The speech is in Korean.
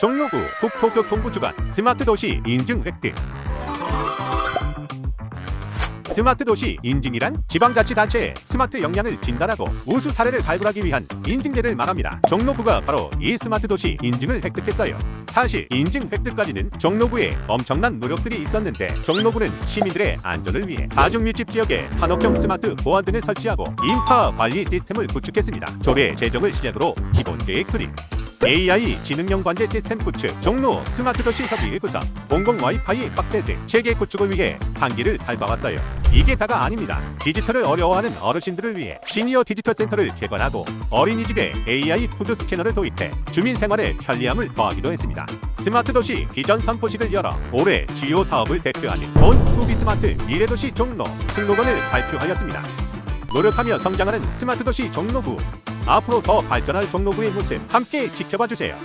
종로구 국토교통부 주관 스마트 도시 인증 획득 스마트 도시 인증이란 지방자치단체의 스마트 역량을 진단하고 우수 사례를 발굴하기 위한 인증제를 말합니다. 종로구가 바로 이 스마트 도시 인증을 획득했어요. 사실 인증 획득까지는 종로구에 엄청난 노력들이 있었는데 종로구는 시민들의 안전을 위해 다중 밀집 지역에 한옥형 스마트 보안 등을 설치하고 인파 관리 시스템을 구축했습니다. 조례 제정을 시작으로 기본 계획 수립, AI 지능형 관제 시스템 구축, 종로 스마트 도시 협의회 구성, 공공 와이파이 확대 등 체계 구축을 위해 한기를 밟아왔어요. 이게 다가 아닙니다. 디지털을 어려워하는 어르신들을 위해 시니어 디지털 센터를 개관하고 어린이집에 AI 푸드 스캐너를 도입해 주민 생활의 편리함을 더하기도 했습니다. 스마트 도시 비전 선포식을 열어 올해 주요 사업을 대표하는 본 투비 스마트 미래도시 종로 슬로건을 발표하였습니다. 노력하며 성장하는 스마트 도시 종로구. 앞으로 더 발전할 종로구의 모습 함께 지켜봐 주세요.